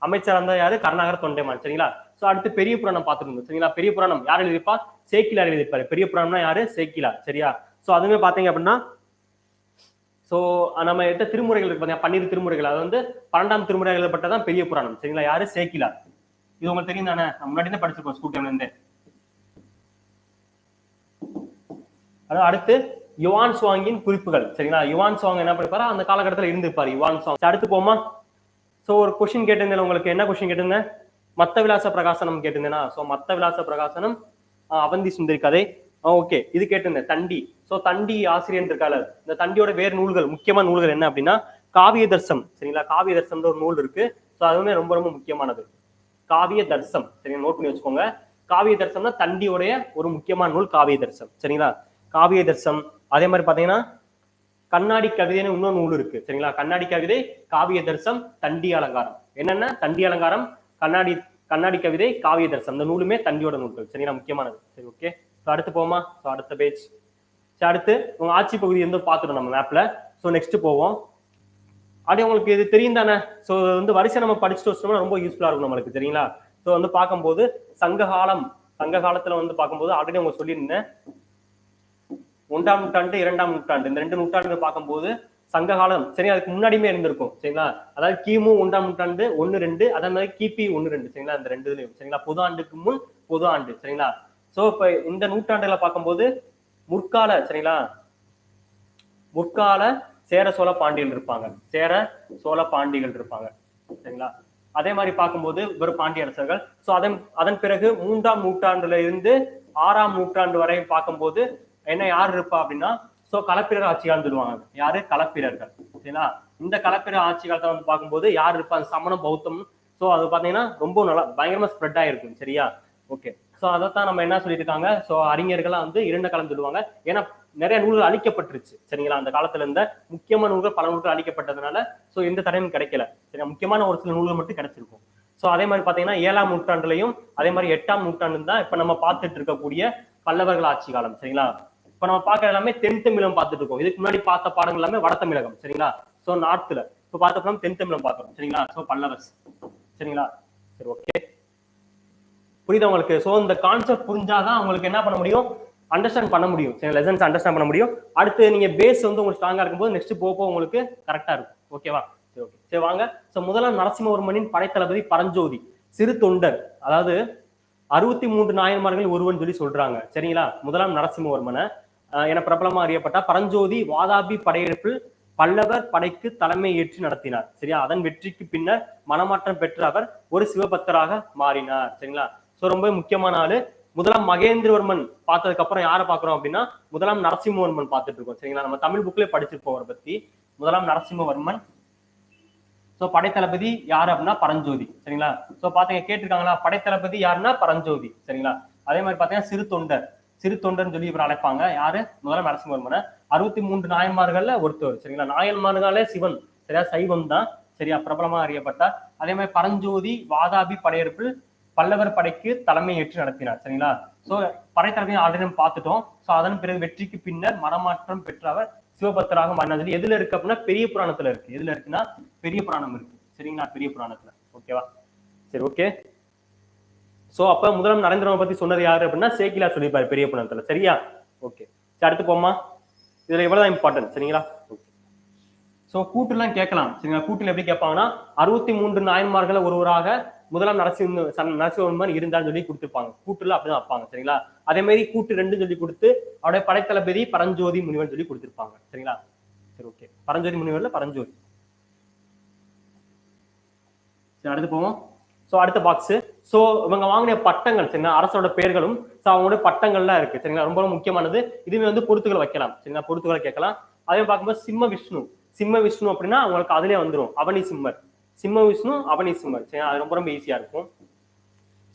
அமைச்சர் இருந்தால் யாரு? கருணாகர தொண்டைமான் சரிங்களா? ஸோ அடுத்து பெரிய புராணம் பார்த்துருந்தோம் சரிங்களா? பெரிய புராணம் யார் எழுதிப்பா சேக்கிலார் எழுதியிருப்பாரு. பெரிய புராணம்னா யாரு? சேக்கிலார் சரியா? ஸோ அதுவுமே பார்த்தீங்க அப்படின்னா ஸோ நம்ம எடுத்த திருமுறைகள் இருக்கு பாத்தீங்கன்னா பன்னிரு திருமுறைகள். அது வந்து பன்னெண்டாம் திருமுறை எழுதப்பட்டதான் பெரிய புராணம் சரிங்களா? யாரு? சேக்கிலார் இது உங்களுக்கு தெரியும் தானே முன்னாடி தான் படிச்சிருக்கோம் ஸ்கூல் டைம்ல அதாவது அடுத்து யுவான் சுவாங்கின் குறிப்புகள். சரிங்களா? யுவான் சுவாங் என்ன பண்ணிருப்பாரு அந்த காலகட்டத்தில் இருந்திருப்பார் யுவான் சுவாங். அடுத்து போமா ஸோ ஒரு கொஷின் கேட்டிருந்தேன் உங்களுக்கு என்ன கொஷின் கேட்டிருந்தேன்? மத்த விலாச பிரகாசனம் கேட்டிருந்தேனா? ஸோ மத்த விலாச பிரகாசனம் அவந்தி சுந்தரி கதை. ஓகே இது கேட்டிருந்தேன் தண்டி. ஸோ தண்டி ஆசிரியர் இருக்கால இந்த தண்டியோட வேறு நூல்கள் முக்கியமான நூல்கள் என்ன அப்படின்னா காவிய தர்சம் சரிங்களா? காவிய தர்சம்ன்ற ஒரு நூல் இருக்கு. ஸோ அதுவுமே ரொம்ப ரொம்ப முக்கியமானது. காவிய தர்சம் சரிங்களா நோட் பண்ணி வச்சுக்கோங்க. காவிய தர்சம்னா தண்டியோடைய ஒரு முக்கியமான நூல் காவிய தர்சம் சரிங்களா? காவிய தர்சம் அதே மாதிரி பாத்தீங்கன்னா கண்ணாடி கவிதைன்னு இன்னொரு நூல் இருக்கு. சரிங்களா? கண்ணாடி கவிதை காவிய தர்சம் தண்டி அலங்காரம். என்னென்ன? தண்டி அலங்காரம் கண்ணாடி கண்ணாடி கவிதை காவிய தர்சம் இந்த நூலுமே தண்டியோட நூல்கள். சரிங்களா? முக்கியமானது. சரி ஓகே ஸோ அடுத்து போமா ஸோ அடுத்த பேஜ் சரி அடுத்து உங்க ஆட்சி பகுதி வந்து பார்த்துட்டோம் நம்ம மேப்ல ஸோ நெக்ஸ்ட் போவோம். அப்படியே உங்களுக்கு இது தெரியும் தானே? ஸோ வந்து வரிசை நம்ம படிச்சுட்டு வச்சோம்னா ரொம்ப யூஸ்ஃபுல்லா இருக்கும் நம்மளுக்கு. சரிங்களா? ஸோ வந்து பார்க்கும்போது சங்ககாலம் சங்க காலத்துல வந்து பார்க்கும்போது ஆல்ரெடி அவங்க சொல்லியிருந்தேன். ஒன்றாம் நூற்றாண்டு இரண்டாம் நூற்றாண்டு. இந்த ரெண்டு நூற்றாண்டு பார்க்கும்போது சங்க காலம் சரி அதுக்கு முன்னாடியுமே இருந்திருக்கும் சரிங்களா? அதாவது கிமு ஒன்றாம் நூற்றாண்டு ஒன்னு ரெண்டு அதே மாதிரி கிபி ஒன்னு ரெண்டு சரிங்களா? இந்த ரெண்டு இதுலயும் சரிங்களா? பொது ஆண்டுக்கு முன் பொது ஆண்டு சரிங்களா? சோ இப்ப இந்த நூற்றாண்டுகளை பார்க்கும்போது முற்கால சரிங்களா? முற்கால சேர சோழ பாண்டியர்கள் இருப்பாங்க. சேர சோழ பாண்டியர்கள் இருப்பாங்க சரிங்களா? அதே மாதிரி பார்க்கும்போது வெறும் பாண்டிய அரசர்கள். சோ அதன் அதன் பிறகு மூன்றாம் நூற்றாண்டுல இருந்து ஆறாம் நூற்றாண்டு வரை பார்க்கும்போது என்ன யார் இருப்பா அப்படின்னா சோ கலப்பிரர் ஆட்சிகாலம்னு சொல்லுவாங்க. யாரு? கலப்பிரர்கள். சரிங்களா? இந்த கலப்பிரர் ஆட்சி காலத்தை வந்து பார்க்கும்போது யார் இருப்பா? சமணம் பௌத்தம். சோ அது பாத்தீங்கன்னா ரொம்ப நல்லா பயங்கரமா ஸ்ப்ரெட் ஆயிருக்கும். சரியா? ஓகே சோ அதைத்தான் நம்ம என்ன சொல்லியிருக்காங்க? சோ அறிஞர்கள்லாம் வந்து இரண்ட காலம் சொல்லுவாங்க. ஏன்னா நிறைய நூல்கள் அழிக்கப்பட்டுருச்சு. சரிங்களா? அந்த காலத்துல இருந்த முக்கியமான நூல்கள் பல நூல்கள் அழிக்கப்பட்டதுனால சோ எந்த தடையும் கிடைக்கல. சரியா? முக்கியமான ஒரு சில நூல்கள் மட்டும் கிடைச்சிருக்கும். சோ அதே மாதிரி பாத்தீங்கன்னா ஏழாம் நூற்றாண்டுலையும் அதே மாதிரி எட்டாம் நூற்றாண்டு தான் இப்ப நம்ம பார்த்துட்டு இருக்கக்கூடிய பல்லவர்கள் ஆட்சி காலம் சரிங்களா? இப்ப நம்ம பார்க்கற எல்லாமே தென் தமிழகம் பார்த்துட்டு இருக்கோம். இதுக்கு முன்னாடி பார்த்த பாடங்கள் எல்லாமே வட தமிழகம் சரிங்களா? சோ நார்த்ல இப்ப பார்த்த தென் தமிழகம் பார்க்கறோம் சரிங்களா? சோ பல்லவஸ் சரிங்களா? சரி ஓகே புரியுது உங்களுக்கு? சோ இந்த கான்செப்ட் புரிஞ்சாதான் உங்களுக்கு என்ன பண்ண முடியும்? அண்டர்ஸ்டாண்ட் பண்ண முடியும். சரி லெசன்ஸ் அண்டர்ஸ்டாண்ட் பண்ண முடியும். அடுத்து நீங்க பேஸ் வந்து உங்களுக்கு ஸ்ட்ராங்கா இருக்கும்போது நெக்ஸ்ட் போக உங்களுக்கு கரெக்டா இருக்கும். ஓகேவா சரி ஓகே சரி வாங்க. சோ முதலாம் நரசிம்மவர்மனின் படைத்தளபதி பரஞ்சோதி சிறு தொண்டர். அதாவது அறுபத்தி மூன்று நாயன்மார்கள் ஒருவன் சொல்லி சொல்றாங்க. சரிங்களா? முதலாம் நரசிம்மவர்மனை. என பிரபலமா அறியப்பட்ட பரஞ்சோதி வாதாபி படையெடுப்பில் பல்லவர் படைக்கு தலைமை ஏற்று நடத்தினார். சரியா? அதன் வெற்றிக்கு பின்னர் மனமாற்றம் பெற்ற அவர் ஒரு சிவபக்தராக மாறினார். சரிங்களா? சோ ரொம்ப முக்கியமான ஆளு. முதலாம் மகேந்திரவர்மன் பார்த்ததுக்கு அப்புறம் யாரை பாக்குறோம் அப்படின்னா முதலாம் நரசிம்மவர்மன் பார்த்துட்டு இருக்கோம். சரிங்களா? நம்ம தமிழ் புக்லயே படிச்சிருப்போம் அவரை பத்தி. முதலாம் நரசிம்மவர்மன். சோ படைத்தளபதி யாரு அப்படின்னா பரஞ்சோதி. சரிங்களா? சோ பாத்தீங்க கேட்டிருக்காங்களா? படைத்தளபதி யாருன்னா பரஞ்சோதி. சரிங்களா? அதே மாதிரி பாத்தீங்கன்னா சிறு தொண்டர். சிறு தொண்டர்னு சொல்லி இவர் அழைப்பாங்க. யாரு? முதலாம் நரசிம்மர்மனை அறுபத்தி மூன்று நாயன்மார்கள்ல ஒருத்தவர் சரிங்களா? நாயன்மார்களே சிவன் சரியா? சைவம் தான் சரியா? பிரபலமா அறியப்பட்டார் அதே மாதிரி பரஞ்சோதி வாதாபி படையெடுப்பில் பல்லவர் படைக்கு தலைமை ஏற்று நடத்தினார் சரிங்களா? சோ படைத்தலைமையை ஆல்ரெடி நம்ம பார்த்துட்டோம். சோ அதன் பிறகு வெற்றிக்கு பின்னர் மரமாற்றம் பெற்றவர் சிவபக்தராக மாறினார். எதுல இருக்கு அப்படின்னா பெரிய புராணத்துல இருக்கு. எதுல இருக்குன்னா பெரிய புராணம் இருக்கு சரிங்களா? பெரிய புராணத்துல. ஓகேவா? சரி ஓகே. சோ அப்ப முதலாம் நரேந்திரமோடி பத்தி சொன்னது யாரு அப்படின்னா சேக்கிலா சொல்லியிருப்பார் பெரிய புராணத்துல சரியா? ஓகே சரி அடுத்து போமா இதுல எவ்வளவுதான் இம்பார்ட்டன்ட் சரிங்களா? ஓகே ஸோ கூட்டுலாம் கேட்கலாம் சரிங்களா? கூட்டில் எப்படி கேட்பாங்கன்னா அறுபத்தி மூன்று நாயன்மார்கள் ஒருவராக முதலாம் நரசிம்ம நரசிம்மன் இருந்தான்னு சொல்லி கொடுத்துருப்பாங்க. கூட்டுல அப்படிதான் வைப்பாங்க சரிங்களா? அதே மாதிரி கூட்டு ரெண்டு சொல்லி கொடுத்து அவருடைய படைத்தளபதி பரஞ்சோதி முனிவன் சொல்லி கொடுத்துருப்பாங்க சரிங்களா? சரி ஓகே பரஞ்சோதி முனிவர்ல பரஞ்சோதி. சரி அடுத்து போவோம். சோ அடுத்த பாக்ஸ் சோ இவங்க வாங்கின பட்டங்கள் சரிங்களா? அரசோட பெயர்களும் சோ அவங்களோட பட்டங்கள்லாம் இருக்கு சரிங்களா? ரொம்ப முக்கியமானது. இதுவே வந்து பொறுத்துகளை வைக்கலாம் சரிங்களா? பொறுத்துகளை கேட்கலாம். அதே பார்க்கும்போது சிம்ம விஷ்ணு. சிம்ம விஷ்ணு அப்படின்னா அவங்களுக்கு அதுலேயே வந்துரும். அவனி சிம்மர். சிம்ம விஷ்ணு அவனி சிம்மர் சரிங்களா? அது ரொம்ப ரொம்ப ஈஸியா இருக்கும்.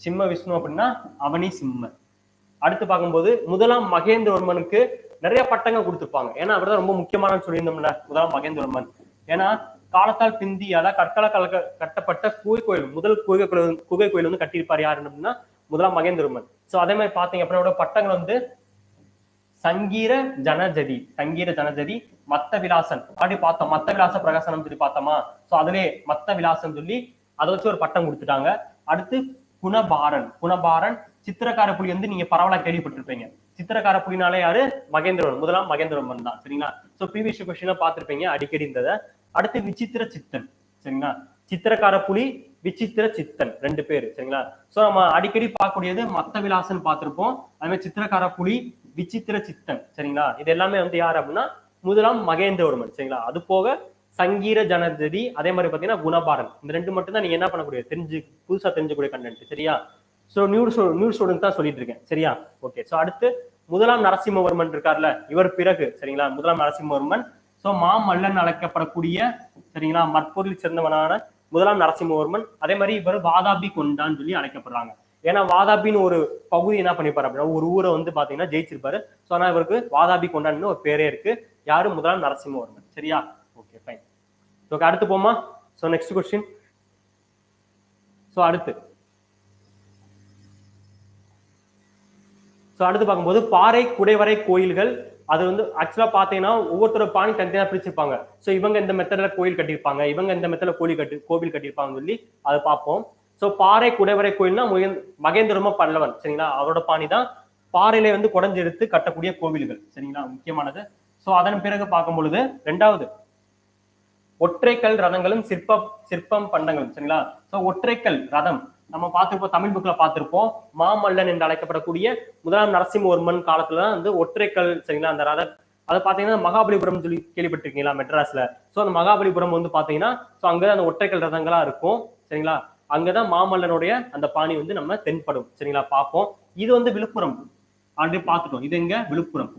சிம்ம விஷ்ணு அப்படின்னா அவனி சிம்மர். அடுத்து பார்க்கும்போது முதலாம் மகேந்திரவர்மனுக்கு நிறைய பட்டங்கள் கொடுத்துருப்பாங்க. ஏன்னா அவர்தான் ரொம்ப முக்கியமான சொல்லியிருந்தோம்ல முதலாம் மகேந்திரவர்மன். ஏன்னா காலத்தால் பிந்தியால கற்கால கலக்க கட்டப்பட்ட குகை கோயில் முதல் குகை கோயில் குகை கோயில் வந்து கட்டியிருப்பார் யாரு அப்படின்னா முதலாம் மகேந்திரமன். சோ அதே மாதிரி பாத்தீங்க அப்படின்னா பட்டங்கள் வந்து சங்கீர ஜனஜதி சங்கீர ஜனஜதி மத்த விலாசன் அப்படி பார்த்தோம் மத்த விலாச பிரகாசனம் சொல்லி பார்த்தோமா? சோ அதுலயே மத்த விலாசம் சொல்லி அதை வச்சு ஒரு பட்டம் கொடுத்துட்டாங்க. அடுத்து குணபாரன். குணபாரன் சித்திரக்கார புலி வந்து நீங்க பரவலா கேள்விப்பட்டிருப்பீங்க. சித்திரக்கார புலினாலே யாரு? மகேந்திரவன் முதலாம் மகேந்திரவன் தான். சரிங்களா? சோ ப்ரீவியஸ் கொஸ்டினா பார்த்திருப்பீங்க அடிக்கடி இருந்ததை அடுத்து விசித்திர சித்தன் சரிங்களா? சித்திரக்கார புலி விசித்திர சித்தன் ரெண்டு பேர் சரிங்களா? சோ நம்ம அடிக்கடி பார்க்கக்கூடியது மத்த விலாசன் பார்த்திருப்போம். அதே மாதிரி சித்திரக்கார புலி விசித்திர சித்தன் சரிங்களா? இது எல்லாமே வந்து யார் அப்படின்னா முதலாம் மகேந்திரவர்மன் சரிங்களா? அது போக சங்கீர ஜனஜதி அதே மாதிரி பாத்தீங்கன்னா குணபாரன். இந்த ரெண்டு மட்டும் தான் நீங்க என்ன பண்ணக்கூடிய தெரிஞ்சு புதுசா தெரிஞ்சக்கூடிய கண்டென்ட் சரியா? சோ நியூ நியூ ஸ்டூடெண்ட் தான் சொல்லிட்டு இருக்கேன் சரியா? ஓகே சோ அடுத்து முதலாம் நரசிம்மவர்மன் இருக்கார்ல இவர் பிறகு சரிங்களா? முதலாம் நரசிம்மவர்மன் ஸோ மாமல்லன் அழைக்கப்படக்கூடிய சரிங்களா மற்பொருள் சிறந்தவனான முதலாம் நரசிம்மவர்மன் அதே மாதிரி இவர் வாதாபி கொண்டான்னு சொல்லி அழைக்கப்படுறாங்க. ஏன்னா வாதாபின்னு ஒரு பகுதி என்ன பண்ணிப்பாரு அப்படின்னா ஒரு ஊரை வந்து பாத்தீங்கன்னா ஜெயிச்சிருப்பாரு. ஸோ ஆனால் இவருக்கு வாதாபி கொண்டான்னு ஒரு பேரே இருக்கு. யாரு? முதலாம் நரசிம்மவர்மன். சரியா? ஓகே ஃபைன் ஓகே அடுத்து போமா? ஸோ நெக்ஸ்ட் கொஸ்டின் ஸோ அடுத்து. ஸோ அடுத்து பார்க்கும்போது பாறை குடைவரை கோயில்கள் அது வந்து ஆக்சுவலா பாத்தீங்கன்னா ஒவ்வொருத்தரோட பாணி தனித்தனியா பிரிச்சிருப்பாங்க. ஸோ இவங்க இந்த மெத்தட்ல கோயில் கட்டியிருப்பாங்க. இவங்க இந்த மெத்தட்ல கோயில் கட்டி கோவில் கட்டியிருப்பாங்கன்னு சொல்லி அதை பார்ப்போம். ஸோ பாறை குடைவரை கோயில்னா மகேந்திரம பல்லவன் சரிங்களா? அவரோட பாணி தான். பாறையில வந்து குடஞ்செடுத்து கட்டக்கூடிய கோவில்கள் சரிங்களா? முக்கியமானது. ஸோ அதன் பிறகு பார்க்கும் பொழுது ரெண்டாவது ஒற்றைக்கல் ரதங்களும் சிற்ப சிற்பம் பண்டங்களும் சரிங்களா? ஸோ ஒற்றைக்கல் ரதம் நம்ம பார்த்துருப்போம் தமிழ் புக்ல பார்த்திருப்போம். மாமல்லன் என்று அழைக்கப்படக்கூடிய முதலாம் நரசிம்மவர்மன் காலத்துல தான் வந்து ஒற்றைக்கல் சரிங்களா? அந்த ரத அதை பாத்தீங்கன்னா மகாபலிபுரம் சொல்லி கேள்விப்பட்டிருக்கீங்களா மெட்ராஸ்ல. ஸோ அந்த மகாபலிபுரம் வந்து பாத்தீங்கன்னா ஸோ அங்கதான் அந்த ஒற்றைக்கல் ரதங்களா இருக்கும் சரிங்களா? அங்கதான் மாமல்லனுடைய அந்த பாணி வந்து நம்ம தென்படும் சரிங்களா? பார்ப்போம். இது வந்து விழுப்புரம். ஆல்ரெடி பார்த்துட்டோம். இது எங்க? விழுப்புரம்.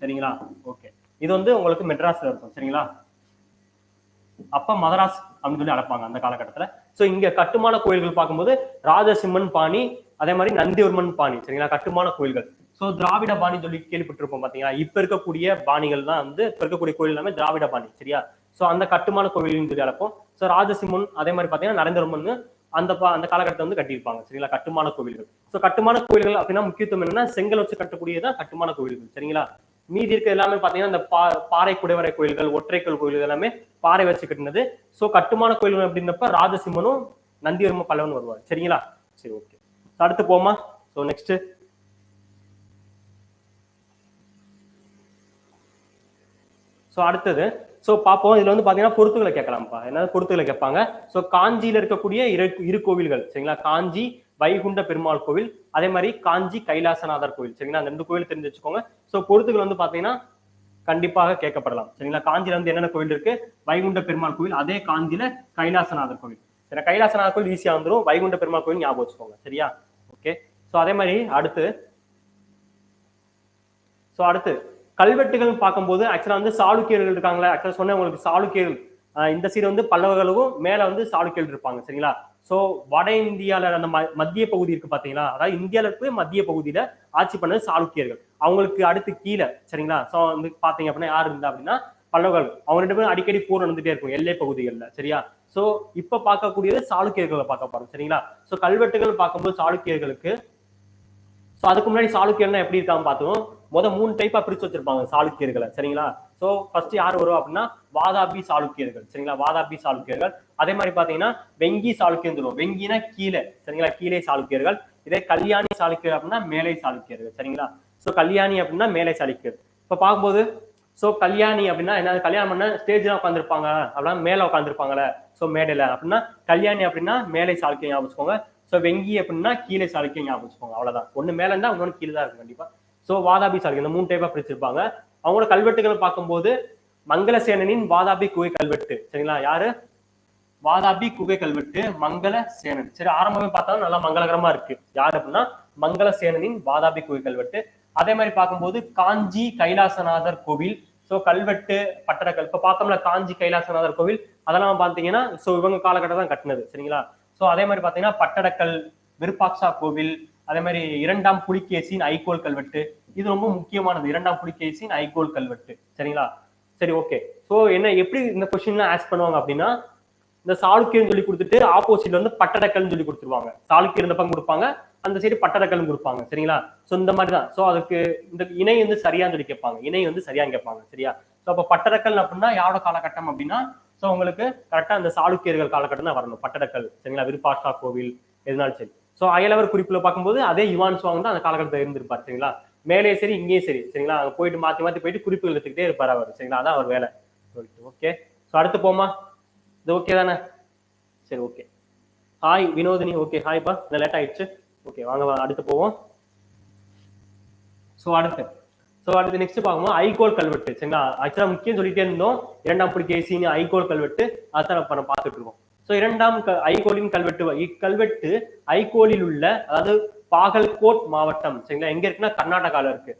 சரிங்களா? ஓகே இது வந்து உங்களுக்கு மெட்ராஸ்ல இருக்கும் சரிங்களா? அப்ப மதராஸ் அப்படின்னு சொல்லி அழைப்பாங்க அந்த காலகட்டத்துல. சோ இங்க கட்டுமான கோயில்கள் பார்க்கும்போது ராஜசிம்மன் பாணி அதே மாதிரி நந்திவர்மன் பாணி சரிங்களா? கட்டுமான கோயில்கள். சோ திராவிட பாணி சொல்லி கேள்விப்பட்டிருப்போம் பாத்தீங்களா? இப்ப இருக்கக்கூடிய பாணிகள் தான் வந்து இப்போ இருக்கக்கூடிய கோயில் எல்லாமே திராவிட பாணி சரியா? சோ அந்த கட்டுமான கோயில்னு சொல்லி அழைப்போம். சோ ராஜசிம்மன் அதே மாதிரி பாத்தீங்கன்னா நரேந்திரமன் அந்த பா- அந்த காலகட்டத்தை வந்து கட்டியிருப்பாங்க சரிங்களா? கட்டுமான கோவில்கள் சோ கட்டுமான கோயில்கள் அப்படின்னா முக்கியத்துவம் என்னன்னா செங்கல் வச்சு கட்டக்கூடியதான் கட்டுமான கோவில்கள் சரிங்களா? மீதி இருக்க எல்லாமே பாத்தீங்கன்னா இந்த பா பாறை குடைவரை கோயில்கள் ஒற்றைக்கல் கோயில்கள் எல்லாமே பாறை வச்சு கட்டினது. சோ கட்டுமான கோயில்கள் அப்படின்றப்ப ராஜசிம்மனும் நந்திவர்ம பல்லவன் வருவார். சரிங்களா? சரி ஓகே அடுத்து போமா சோ நெக்ஸ்ட் சோ அடுத்தது. சோ பார்ப்போம். இதுல வந்து பாத்தீங்கன்னா பொருத்துகளை கேட்கலாம்ப்பா. என்ன பொருத்துகளை கேட்பாங்க. சோ காஞ்சியில இருக்கக்கூடிய இரு இரு கோவில்கள். சரிங்களா? காஞ்சி வைகுண்ட பெருமாள் கோவில் அதே மாதிரி காஞ்சி கைலாசநாதர் கோவில். சரிங்களா? அந்த ரெண்டு கோவில் தெரிஞ்சு வச்சுக்கோங்க. சோ பொருத்துகள் வந்து பாத்தீங்கன்னா கண்டிப்பாக கேட்கப்படலாம். சரிங்களா? காஞ்சியில வந்து என்னென்ன கோவில் இருக்கு? வைகுண்ட பெருமாள் கோவில் அதே காஞ்சியில கைலாசநாதர் கோவில். சரி கைலாசநாதர் கோவில் ஈஸியா வந்துரும். வைகுண்ட பெருமாள் கோவில் ஞாபகம் வச்சுக்கோங்க. சரியா? ஓகே சோ அதே மாதிரி அடுத்து சோ அடுத்து கல்வெட்டுகள் பார்க்கும்போது ஆக்சுவலா வந்து சாளுக்கியர்கள் இருக்காங்களா. ஆக்சுவலா சொன்னேன் உங்களுக்கு சாளுக்கியர்கள். இந்த சைடு வந்து பல்லவர்களுக்கும் மேல வந்து சாளுக்கியர்கள் இருப்பாங்க. சரிங்களா? சோ வட இந்தியால அந்த ம- மத்திய பகுதி இருக்கு பாத்தீங்களா? அதாவது இந்தியால இருக்க மத்திய பகுதியில ஆட்சி பண்ணது சாளுக்கியர்கள். அவங்களுக்கு அடுத்து கீழே சரிங்களா? சோ வந்து பாத்தீங்க அப்படின்னா யார் இருந்தா அப்படின்னா பல்லவர்கள். அவங்க ரெண்டு பேரும் அடிக்கடி போர் நடந்துட்டே இருக்கும் எல்லை பகுதிகளில் சரியா? ஸோ இப்போ பார்க்கக்கூடியது சாளுக்கியர்களை பார்க்க போறோம் சரிங்களா? ஸோ கல்வெட்டுகள் பார்க்கும்போது சாளுக்கியர்களுக்கு ஸோ அதுக்கு முன்னாடி சாளுக்கியர்னா எப்படி இருக்கான்னு பார்த்தோம் மொதல் மூணு டைப்பா பிரிச்சு வச்சிருப்பாங்க சாளுக்கியர்களை சரிங்களா? ஸோ ஃபர்ஸ்ட் யார் வரும் அப்படின்னா வாதாபி சாளுக்கியர்கள் சரிங்களா? வாதாபி சாளுக்கியர்கள். அதே மாதிரி பாத்தீங்கன்னா வெங்கி சாளுக்கியம் சொல்லுவோம். வெங்கினா கீழே சரிங்களா? கீழே சாளுக்கியர்கள். இதே கல்யாணி சாளுக்கியர் அப்படின்னா மேலை சாளுக்கியர்கள் சரிங்களா? ஸோ கல்யாணி அப்படின்னா மேலை சாளுக்கியர். இப்போ பார்க்கும்போது ஸோ கல்யாணி அப்படின்னா என்ன? கல்யாணம் பண்ண ஸ்டேஜ்ல உட்காந்துருப்பாங்க அப்படின்னா மேல உட்காந்துருப்பாங்களே ஸோ மேடையில அப்படின்னா கல்யாணி அப்படின்னா மேலை சாளுக்கியம் ஞாபகம் ஸோ வெங்கி அப்படின்னா கீழே சாளுக்கியம் ஞாபகம் வச்சுக்கோங்க. அவ்வளவுதான். ஒண்ணு மேல இருந்தா இன்னொன்று கீழே தான் இருக்கும் கண்டிப்பா. ஸோ வாதாபி சாளுக்கியம். இந்த மூணு டைப்பா பிரிச்சிருப்பாங்க. அவங்களோட கல்வெட்டுகளை பார்க்கும்போது மங்களசேனனின் வாதாபி குகை கல்வெட்டு. சரிங்களா? யாரு? வாதாபி குகை கல்வெட்டு மங்கள சேனன் சரி ஆரம்பமே பார்த்தாலும் நல்லா மங்களகரமா இருக்கு. யார் அப்படின்னா? மங்கள சேனனின் வாதாபி குகை கல்வெட்டு. அதே மாதிரி பார்க்கும்போது காஞ்சி கைலாசநாதர் கோவில். ஸோ கல்வெட்டு பட்டடக்கல் இப்போ பார்த்தோம்ல காஞ்சி கைலாசநாதர் கோவில். அதெல்லாம் பார்த்தீங்கன்னா ஸோ இவங்க காலகட்டம் தான் கட்டினது. சரிங்களா? ஸோ அதே மாதிரி பார்த்தீங்கன்னா பட்டடக்கல் விருப்பாக்சா கோவில் அதே மாதிரி இரண்டாம் புலிகேசின் ஐகோல் கல்வெட்டு. இது ரொம்ப முக்கியமானது. இரண்டாம் புலிகேசின் ஐகோல் கல்வெட்டு. சரிங்களா? சரி ஓகே ஸோ என்ன எப்படி இந்த கொஸ்டின்லாம் ஆஸ் பண்ணுவாங்க அப்படின்னா இந்த சாளுக்கியர்னு சொல்லி கொடுத்துட்டு ஆப்போசிட்ல வந்து பட்டடக்கல்னு சொல்லி கொடுத்துருவாங்க. சாளுக்கியர் இந்த பக்கம் கொடுப்பாங்க அந்த சைடு பட்டடக்கல்னு கொடுப்பாங்க. சரிங்களா? ஸோ இந்த மாதிரி தான். ஸோ அதுக்கு இந்த இணை வந்து சரியான்னு சொல்லி கேட்பாங்க. இணை வந்து சரியான்னு கேட்பாங்க. சரியா? ஸோ அப்போ பட்டடக்கல் அப்படின்னா யாரோட காலகட்டம் அப்படின்னா ஸோ உங்களுக்கு கரெக்டாக அந்த சாளுக்கியர்கள் காலகட்டம் தான் வரணும். பட்டடக்கல் சரிங்களா? விருப்பாஷா கோவில் எதுனாலும் சரி. ஸோ அயலவர் குறிப்புல பார்க்கும்போது அதே யுவான் சுவாங் தான் அந்த காலகட்டத்தில் இருந்திருப்பார் சரிங்களா? மேலே சரி இங்கேயும் சரி சரிங்களா? அங்கே போயிட்டு மாற்றி மாற்றி போயிட்டு குறிப்புகள் எடுத்துக்கிட்டே இருப்பார் அவர் சரிங்களா? அதான் அவர் வேலை. ஓகே ஸோ அடுத்து போமா? இது ஓகே தானே? சரி ஓகே ஹாய் வினோதினி. ஓகே ஹாய்ப்பா இந்த லேட் ஆயிடுச்சு. ஓகே வாங்க வாங்க, அடுத்து போவோம். ஸோ அடுத்து. ஸோ அடுத்து நெக்ஸ்ட் பார்க்கும்போது ஐகோல் கல்வெட்டு. சரிங்களா? ஆக்சுவலாக முக்கியம் சொல்லிட்டே இருந்தோம். இரண்டாம் புலிகேசின்னு ஐகோல் கல்வெட்டு. அதான் நம்ம நம்ம பார்த்துட்டு இருக்கோம். ஸோ இரண்டாம் க- ஐகோலின் கல்வெட்டு இக்கல்வெட்டு ஐகோலில் உள்ள அதாவது பாகல்கோட் மாவட்டம். சரிங்களா? எங்க இருக்குன்னா கர்நாடகால இருக்கு.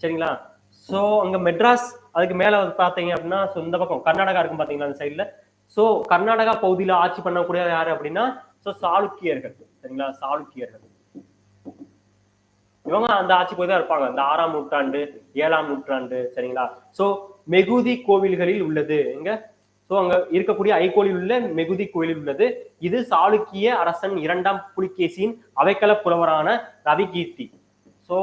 சரிங்களா? ஸோ அங்க மெட்ராஸ் அதுக்கு மேல வந்து பாத்தீங்க அப்படின்னா ஸோ இந்த பக்கம் கர்நாடகா இருக்கும் பாத்தீங்களா அந்த சைடுல ஸோ கர்நாடகா பகுதியில ஆட்சி பண்ணக்கூடிய யாரு அப்படின்னா ஸோ சாளுக்கியர்கள். சரிங்களா? சாளுக்கியர்கள். இவங்க அந்த ஆட்சி போய் தான் இருப்பாங்க. இந்த ஆறாம் நூற்றாண்டு ஏழாம் நூற்றாண்டு சரிங்களா? சோ மெகுதி கோவில்களில் உள்ளது. எங்க? சோ அங்க இருக்கக்கூடிய ஐகோலில் உள்ள மெகுதி கோயிலில் உள்ளது. இது சாளுக்கிய அரசன் இரண்டாம் புலிகேசியின் அவைக்கள புலவரான ரவிகீர்த்தி. சோ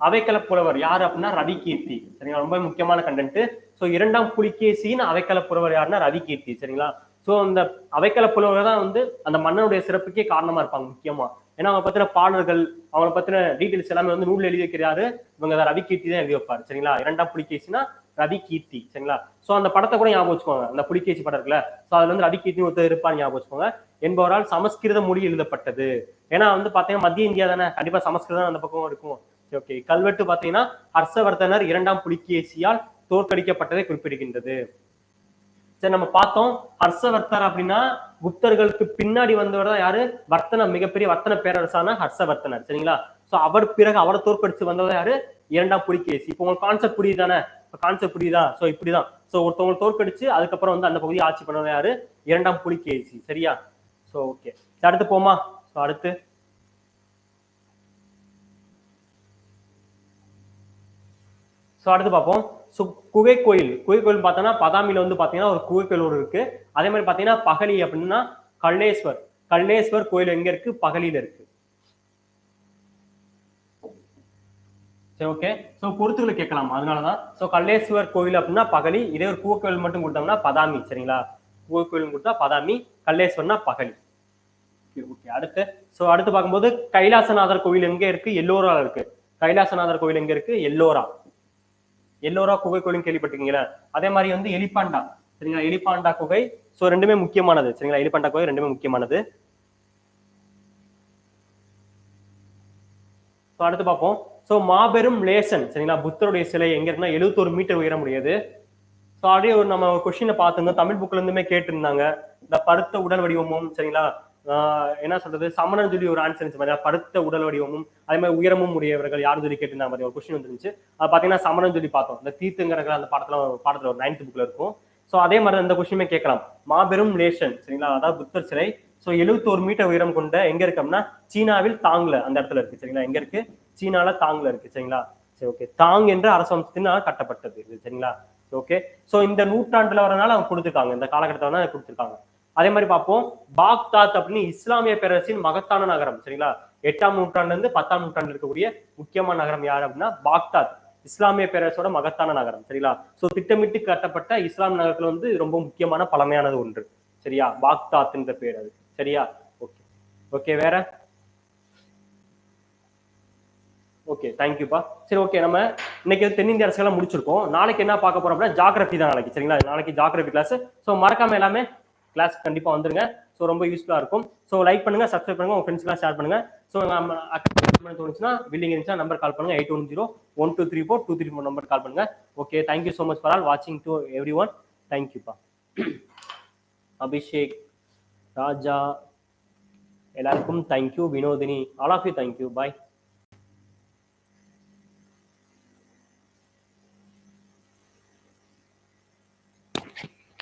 அவைக்கள புலவர் யாரு அப்படின்னா ரவிகீர்த்தி. சரிங்களா? ரொம்ப முக்கியமான கண்டென்ட் சோ இரண்டாம் புலிகேசியின் அவைக்கள புலவர் யாருன்னா ரவிகீர்த்தி. சரிங்களா? சோ அந்த அவைக்கள புலவர் தான் வந்து அந்த மன்னனுடைய சிறப்புக்கே காரணமா இருப்பாங்க முக்கியமா. ஏன்னா அவங்க பத்தின பாடல்கள் அவங்கள பத்தின டீட்டெயில்ஸ் எல்லாமே வந்து நூல் எழுதி வைக்கிறாரு. இவங்க ரவி கீர்த்தி தான் எழுதி வைப்பாரு சரிங்களா? இரண்டாம் புலிகேசினா ரவி கீர்த்தி சரிங்களா? சோ அந்த படத்தை கூட ஞாபகம் வச்சுக்கோங்க அந்த புலிகேசி படம் இருக்குல்ல. சோ அதுல வந்து ரவி கீர்த்தி ஒருத்தர் இருப்பார் ஞாபகம் வச்சுக்கோங்க. என்பவரால் சமஸ்கிருத மொழி எழுதப்பட்டது. ஏன்னா வந்து பாத்தீங்கன்னா மத்திய இந்தியா தானே கண்டிப்பா சமஸ்கிருதம் அந்த பக்கம் இருக்கும். ஓகே கல்வெட்டு பாத்தீங்கன்னா ஹர்ஷவர்தனர் இரண்டாம் புலிகேசியால் தோற்கடிக்கப்பட்டதை குறிப்பிடுகின்றது. சரி நம்ம பார்த்தோம் ஹர்ஷவர்த்தர் அப்படின்னா குப்தர்களுக்கு பின்னாடி வந்தவர் தான் யாரு? வர்த்தன மிகப்பெரிய வர்த்தன பேரரசான ஹர்ஷவர்த்தனர் சரிங்களா? சோ அவர் பிறகு அவரை தோற்கடிச்சு வந்தவர் யாரு? இரண்டாம் புலிகேசி. இப்போ உங்களுக்கு கான்செப்ட் புரியுதானே இப்போ கான்செப்ட் புரியுதா? சோ இப்படிதான். சோ ஒருத்தவங்க தோற்கடிச்சு அதுக்கப்புறம் வந்து அந்த பகுதியை ஆட்சி பண்ணவர் யாரு? இரண்டாம் புலிகேசி சரியா? சோ ஓகே அடுத்து போமா? சோ அடுத்து. ஸோ அடுத்து பார்ப்போம். ஸோ குகை கோயில் குகை கோயில் பார்த்தோன்னா பதாமியில் வந்து பார்த்தீங்கன்னா ஒரு குகை கோயில் ஒரு இருக்கு. அதே மாதிரி பார்த்தீங்கன்னா பகலி அப்படின்னா கல்லேஸ்வர் கல்லேஸ்வர் கோயில் எங்க இருக்கு? பகலியில் இருக்கு. சரி ஓகே ஸோ பொறுத்துகளை கேட்கலாம். அதனால தான் ஸோ கல்லேஸ்வர் கோயில் அப்படின்னா பகலி. இதே ஒரு குகை கோயில் மட்டும் கொடுத்தோம்னா பதாமி. சரிங்களா? குகை கோயில் கொடுத்தா பதாமி. கல்லேஸ்வர்னா பகலி. ஓகே அடுத்து ஸோ அடுத்து பார்க்கும்போது கைலாசநாதர் கோயில் எங்கே இருக்கு? எல்லோரா இருக்கு. கைலாசநாதர் கோவில் எங்க இருக்கு? எல்லோரா. எல்லோரா குகை கோயிலும் கேள்விப்பட்டிருக்கீங்களா? அதே மாதிரி வந்து எலிபாண்டா. சரிங்களா? எலிபாண்டா குகை. ஸோ ரெண்டுமே முக்கியமானது. சரிங்களா? எலிபாண்டா குகை ரெண்டுமே முக்கியமானது. ஸோ அடுத்து பார்ப்போம். ஸோ மாபெரும் லேசன். சரிங்களா? புத்தருடைய சிலை எங்க இருக்குன்னா எழுபத்தோரு மீட்டர் உயர முடியாது ஸோ அப்படியே ஒரு நம்ம கொஸ்டினை பார்த்துருந்தோம். தமிழ் புக்ல இருந்துமே கேட்டிருந்தாங்க. இந்த பருத்த உடல் வடிவமும் சரிங்களா? என்ன சொல்றது? சமணன் சொல்லி ஒரு ஆன்சர் இருந்துச்சு மாதிரி படுத்த உடல் வடிவமும் அதே மாதிரி உயரமும் உடையவர்கள் யாரும் சொல்லி கேட்டிருந்தா மாதிரி ஒரு கொஸ்டின் வந்துருந்துச்சு. அது பாத்தீங்கன்னா சமணன் சொல்லி பார்த்தோம். இந்த தீர்த்துங்கிற அந்த பாடத்துல பாடத்துல ஒரு நைன்த் புக்ல இருக்கும். ஸோ அதே மாதிரி தான் கொஸ்டினுமே கேட்கலாம். மாபெரும் லேஷன் சரிங்களா? அதாவது புத்தர் சிலை. ஸோ எழுபத்தோரு மீட்டர் உயரம் கொண்ட எங்க இருக்கோம்னா சீனாவில் தாங்ல அந்த இடத்துல இருக்கு சரிங்களா? எங்க இருக்கு? சீனால தாங்ல இருக்கு சரிங்களா? சரி ஓகே தாங் என்ற அரசாங்கத்தினால் கட்டப்பட்டது இது சரிங்களா ஓகே ஸோ இந்த நூற்றாண்டுல வரனால அவங்க கொடுத்துருக்காங்க. இந்த காலகட்டத்தில் தான் கொடுத்துருக்காங்க. அதே மாதிரி பார்ப்போம். பாக்தாத் அப்படின்னு இஸ்லாமிய பேரரசின் மகத்தான நகரம் சரிங்களா? எட்டாம் நூற்றாண்டுல இருந்து பத்தாம் நூற்றாண்டு இருக்கக்கூடிய முக்கியமான நகரம் யார் அப்படின்னா பாக்தாத் இஸ்லாமிய பேரரசோட மகத்தான நகரம் சரிங்களா? சோ திட்டமிட்டு கட்டப்பட்ட இஸ்லாம் நகரத்துல வந்து ரொம்ப முக்கியமான பழமையானது ஒன்று சரியா? பாக்தாத்ன்ற பேர் அது சரியா? ஓகே ஓகே வேற? ஓகே தேங்க்யூப்பா சரி ஓகே நம்ம இன்னைக்கு தென்னிந்திய அரசுகளாம் முடிச்சிருக்கோம். நாளைக்கு என்ன பார்க்க போறோம் அப்படின்னா ஜாகிரபி தான் நாளைக்கு சரிங்களா? நாளைக்கு ஜாகிரபி கிளாஸ் ஸோ மறக்காம எல்லாமே கிளாஸ் கண்டிப்பா வந்துருங்க. ஸோ ரொம்ப யூஸ்ஃபுல்லா இருக்கும். ஸோ லைக் பண்ணுங்க சப்ஸ்கிரைப் பண்ணுங்க உங்க ஃப்ரெண்ட்ஸ்லாம் ஷேர் பண்ணுங்க. ஸோ நம்ம அக்கௌண்ட் தோணுச்சுன்னா பில்லிங் இருந்துச்சுன்னா நம்பர் கால் பண்ணுங்க. Eight one zero one two three four two three four number call பண்ணுங்க. Okay thank you so much for all வாட்சிங் டு எவ்ரி ஒன் தேங்க்யூப்பா அபிஷேக் ராஜா எல்லாருக்கும் thank you Vinodhini all of you thank you bye